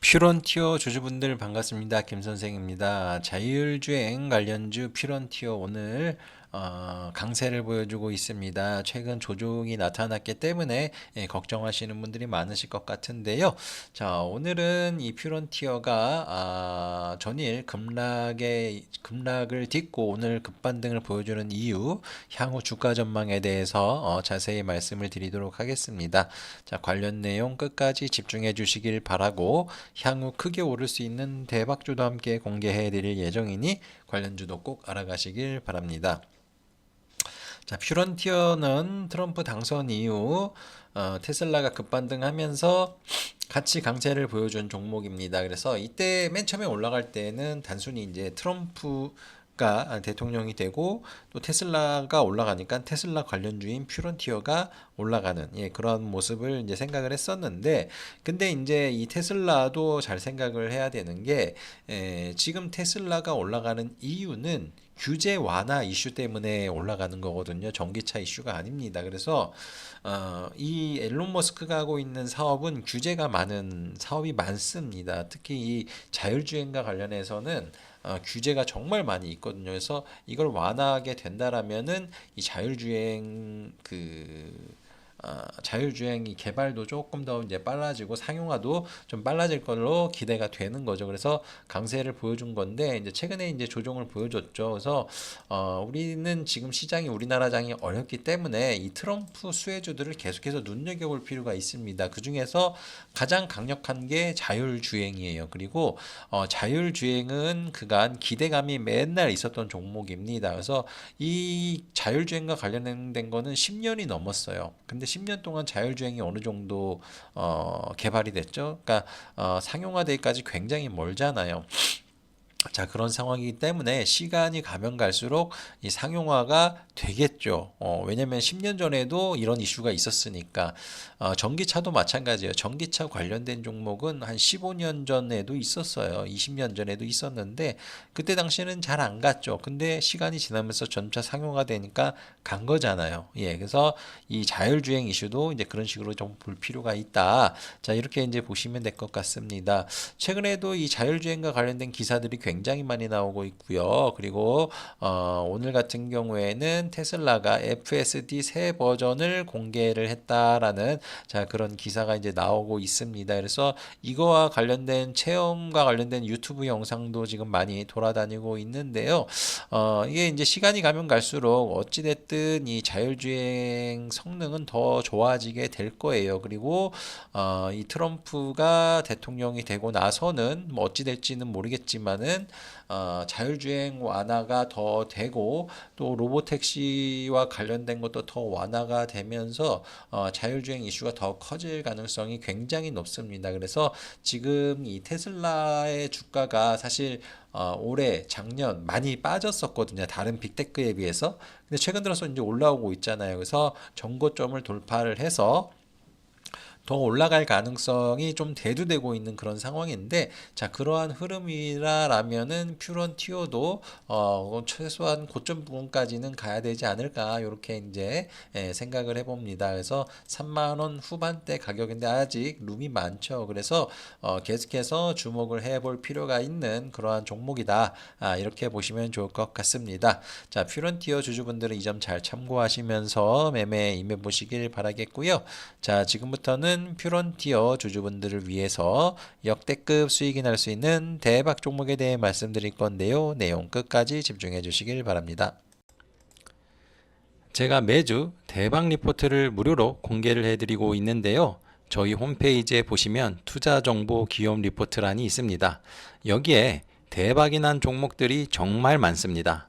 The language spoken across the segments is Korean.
퓨런티어 주주분들 반갑습니다. 김 선생입니다. 자율주행 관련주 퓨런티어 오늘 어, 강세를 보여주고 있습니다. 최근 조종이 나타났기 때문에 예, 걱정하시는 분들이 많으실 것 같은데요. 자, 오늘은 이 퓨런티어가 아, 전일 급락의 급락을 딛고 오늘 급반등을 보여주는 이유, 향후 주가 전망에 대해서 어, 자세히 말씀을 드리도록 하겠습니다. 자, 관련 내용 끝까지 집중해 주시길 바라고 향후 크게 오를 수 있는 대박주도 함께 공개해 드릴 예정이니 관련주도 꼭 알아가시길 바랍니다. 자, 퓨런티어는 트럼프 당선 이후 어, 테슬라가 급반등하면서 같이 강세를 보여준 종목입니다. 그래서 이때 맨 처음에 올라갈 때는 단순히 이제 트럼프 가 대통령이 되고 또 테슬라가 올라가니까 테슬라 관련주인 퓨런티어가 올라가는 예, 그런 모습을 이제 생각을 했었는데 근데 이제 이 테슬라도 잘 생각을 해야 되는 게 에, 지금 테슬라가 올라가는 이유는 규제 완화 이슈 때문에 올라가는 거거든요. 전기차 이슈가 아닙니다. 그래서 어, 이 앨런 머스크가 하고 있는 사업은 규제가 많은 사업이 많습니다. 특히 이 자율주행과 관련해서는 어, 규제가 정말 많이 있거든요. 그래서 이걸 완화하게 된다라면은 이 자율주행 그 어, 자율주행이 개발도 조금 더 이제 빨라지고 상용화도 좀 빨라질 걸로 기대가 되는 거죠. 그래서 강세를 보여준 건데 이제 최근에 이제 조정을 보여줬죠. 그래서 어, 우리는 지금 시장이 우리나라장이 어렵기 때문에 이 트럼프 수혜주들을 계속해서 눈여겨볼 필요가 있습니다. 그 중에서 가장 강력한 게 자율주행이에요. 그리고 어, 자율주행은 그간 기대감이 맨날 있었던 종목입니다. 그래서 이 자율주행과 관련된 거는 10년이 넘었어요. 근데 10년 동안 자율주행이 어느 정도 어, 개발이 됐죠. 그러니까 어, 상용화되기까지 굉장히 멀잖아요. 자, 그런 상황이기 때문에 시간이 가면 갈수록 이 상용화가 되겠죠. 어, 왜냐면 10년 전에도 이런 이슈가 있었으니까. 어, 전기차도 마찬가지예요. 전기차 관련된 종목은 한 15년 전에도 있었어요. 20년 전에도 있었는데 그때 당시에는 잘 안 갔죠. 근데 시간이 지나면서 점차 상용화 되니까 간 거잖아요. 예. 그래서 이 자율주행 이슈도 이제 그런 식으로 좀 볼 필요가 있다. 자, 이렇게 이제 보시면 될 것 같습니다. 최근에도 이 자율주행과 관련된 기사들이 굉장히 많이 나오고 있고요. 그리고 어, 오늘 같은 경우에는 테슬라가 FSD 새 버전을 공개를 했다라는 자 그런 기사가 이제 나오고 있습니다. 그래서 이거와 관련된 체험과 관련된 유튜브 영상도 지금 많이 돌아다니고 있는데요. 어, 이게 이제 시간이 가면 갈수록 어찌 됐든 이 자율주행 성능은 더 좋아지게 될 거예요. 그리고 어, 이 트럼프가 대통령이 되고 나서는 뭐 어찌 될지는 모르겠지만은 어, 자율주행 완화가 더 되고 또 로보택시와 관련된 것도 더 완화가 되면서 어, 자율주행 이슈가 더 커질 가능성이 굉장히 높습니다. 그래서 지금 이 테슬라의 주가가 사실 어, 올해 작년 많이 빠졌었거든요. 다른 빅테크에 비해서. 근데 최근 들어서 이제 올라오고 있잖아요. 그래서 정고점을 돌파를 해서 더 올라갈 가능성이 좀 대두되고 있는 그런 상황인데 자 그러한 흐름이라면은 퓨런티어도 어 최소한 고점 부분까지는 가야 되지 않을까 이렇게 이제 예, 생각을 해봅니다. 그래서 3만 원 후반대 가격인데 아직 룸이 많죠. 그래서 어 계속해서 주목을 해볼 필요가 있는 그러한 종목이다. 아, 이렇게 보시면 좋을 것 같습니다. 자 퓨런티어 주주분들은 이 점 잘 참고하시면서 매매 임해 보시길 바라겠고요. 자 지금부터는 퓨런티어 주주분들을 위해서 역대급 수익이 날 수 있는 대박 종목에 대해 말씀드릴 건데요. 내용 끝까지 집중해 주시길 바랍니다. 제가 매주 대박 리포트를 무료로 공개를 해드리고 있는데요. 저희 홈페이지에 보시면 투자 정보 기업 리포트란이 있습니다. 여기에 대박이 난 종목들이 정말 많습니다.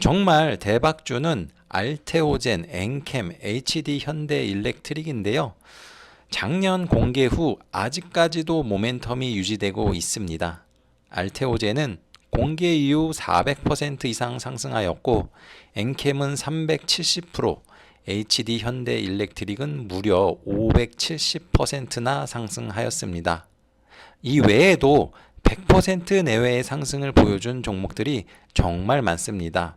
정말 대박주는 알테오젠, 엔캠, HD 현대 일렉트릭인데요. 작년 공개 후 아직까지도 모멘텀이 유지되고 있습니다. 알테오젠은 공개 이후 400% 이상 상승하였고 엔캠은 370%, HD 현대 일렉트릭은 무려 570%나 상승하였습니다. 이 외에도 100% 내외의 상승을 보여준 종목들이 정말 많습니다.